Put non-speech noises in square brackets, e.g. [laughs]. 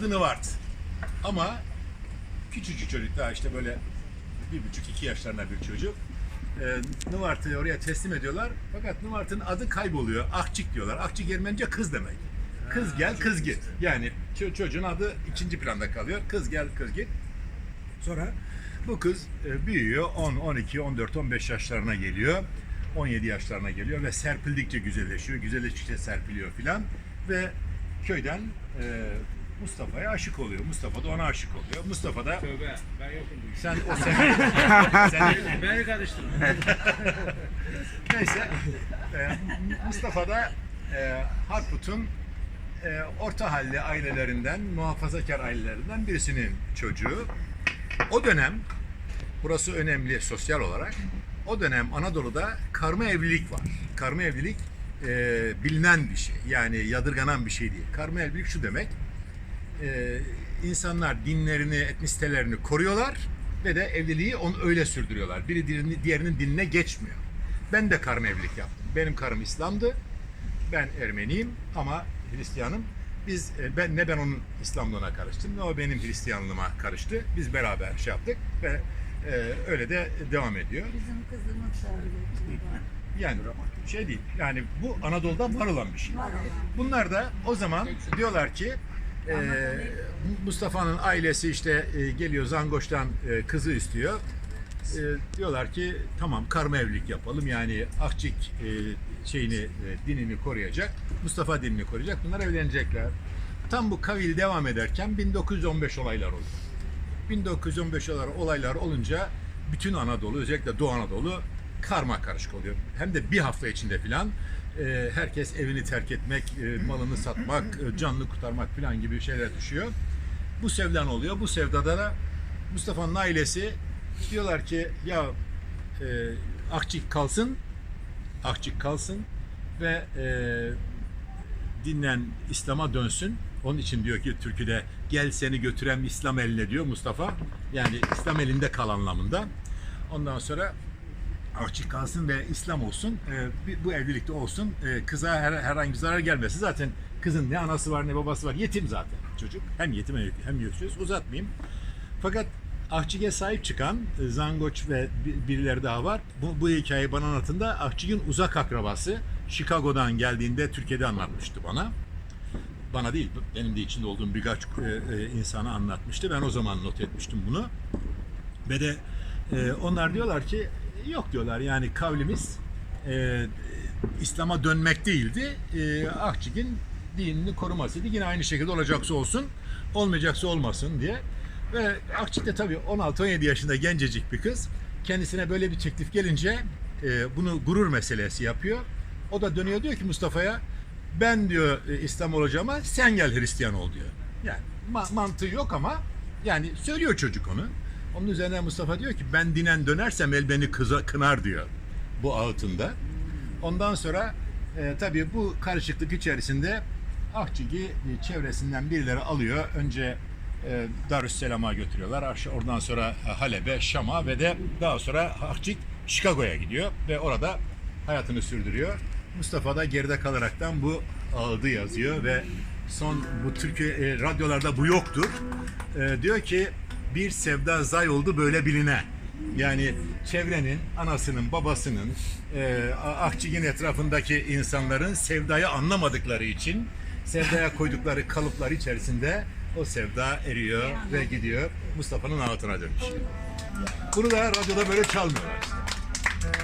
Adını Vart. Ama küçücük çocuk daha işte böyle bir buçuk iki yaşlarında bir çocuk. Ee, Nuvart'ı oraya teslim ediyorlar. Fakat Nuvart'ın adı kayboluyor. Akçik diyorlar. Akçik Ermenice kız demek. Kız gel, kız git. Yani ço- çocuğun adı ikinci planda kalıyor. Kız gel, kız git. Sonra bu kız e, büyüyor. 10, 12, 14, 15 yaşlarına geliyor. 17 yaşlarına geliyor ve serpildikçe güzelleşiyor. Güzelleştikçe serpiliyor filan. Ve köyden e, Mustafa'ya aşık oluyor. Mustafa da ona aşık oluyor. Mustafa da Tövbe ben yokum bu sen o sen, [laughs] sen [laughs] Beni karıştırma. [laughs] Neyse. e, Mustafa da e, Harput'un e, orta halli ailelerinden, muhafazakar ailelerinden birisinin çocuğu. O dönem, burası önemli sosyal olarak, o dönem Anadolu'da karma evlilik var. Karma evlilik e, bilinen bir şey. Yani yadırganan bir şey değil. Karma evlilik şu demek, e, insanlar dinlerini, etnisitelerini koruyorlar ve de evliliği onu öyle sürdürüyorlar. Biri diğerinin, diğerinin dinine geçmiyor. Ben de karma evlilik yaptım. Benim karım İslam'dı. Ben Ermeniyim ama Hristiyanım. Biz e, ben ne ben onun İslamlığına karıştım ne o benim Hristiyanlığıma karıştı. Biz beraber şey yaptık ve e, öyle de devam ediyor. Bizim kızımız da öyle. Yani şey değil. Yani bu Anadolu'da var olan bir şey. Bunlar da o zaman diyorlar ki e, Mustafa'nın ailesi işte e, geliyor Zangoş'tan e, kızı istiyor. E, diyorlar ki tamam karma evlilik yapalım. Yani Akçik e, şeyini e, dinini koruyacak. Mustafa dinini koruyacak. Bunlar evlenecekler. Tam bu kavil devam ederken 1915 olaylar oldu. 1915 olaylar, olaylar olunca bütün Anadolu özellikle Doğu Anadolu karma karışık oluyor. Hem de bir hafta içinde filan e, herkes evini terk etmek, e, malını satmak, e, canını kurtarmak filan gibi şeyler düşüyor. Bu sevdan oluyor. Bu sevdada da Mustafa'nın ailesi diyorlar ki ya e, Akçik kalsın, Akçik kalsın ve e, dinlen İslam'a dönsün. Onun için diyor ki türküde gel seni götüren İslam eline diyor Mustafa. Yani İslam elinde kal anlamında. Ondan sonra açık kalsın ve İslam olsun. Bir- bu evlilikte olsun. Ee, kıza her, herhangi bir zarar gelmesin. Zaten kızın ne anası var ne babası var. Yetim zaten çocuk. Hem yetim hem yüksüz. Uzatmayayım. Fakat Ahçıg'e sahip çıkan e, Zangoç ve bi- birileri daha var. Bu, bu hikayeyi bana anlatında Ahçıg'ın uzak akrabası Chicago'dan geldiğinde Türkiye'de anlatmıştı bana. Bana değil, benim de içinde olduğum birkaç e, e, insana anlatmıştı. Ben o zaman not etmiştim bunu. Ve de e, onlar diyorlar ki yok diyorlar yani kavlimiz e, İslam'a dönmek değildi. E, Akçık'ın dinini korumasıydı. Yine aynı şekilde olacaksa olsun, olmayacaksa olmasın diye. Ve Akçık de tabii 16-17 yaşında gencecik bir kız. Kendisine böyle bir teklif gelince e, bunu gurur meselesi yapıyor. O da dönüyor diyor ki Mustafa'ya ben diyor e, İslam olacağım ama sen gel Hristiyan ol diyor. Yani ma- mantığı yok ama yani söylüyor çocuk onu. Onun üzerine Mustafa diyor ki ben dinen dönersem el beni kıza, kınar diyor bu ağıtında. Ondan sonra e, tabii bu karışıklık içerisinde Akçıg'i e, çevresinden birileri alıyor. Önce e, Darüsselam'a götürüyorlar. Oradan sonra Halep'e, Şam'a ve de daha sonra Akçık Chicago'ya gidiyor ve orada hayatını sürdürüyor. Mustafa da geride kalaraktan bu ağıdı yazıyor ve son bu Türkiye e, radyolarda bu yoktur. E, diyor ki bir sevda zay oldu böyle biline. Yani çevrenin, anasının, babasının, e, Akçıgin etrafındaki insanların sevdayı anlamadıkları için sevdaya koydukları kalıplar içerisinde o sevda eriyor ve gidiyor Mustafa'nın ağıtına dönüşüyor. Bunu da radyoda böyle çalmıyorlar işte.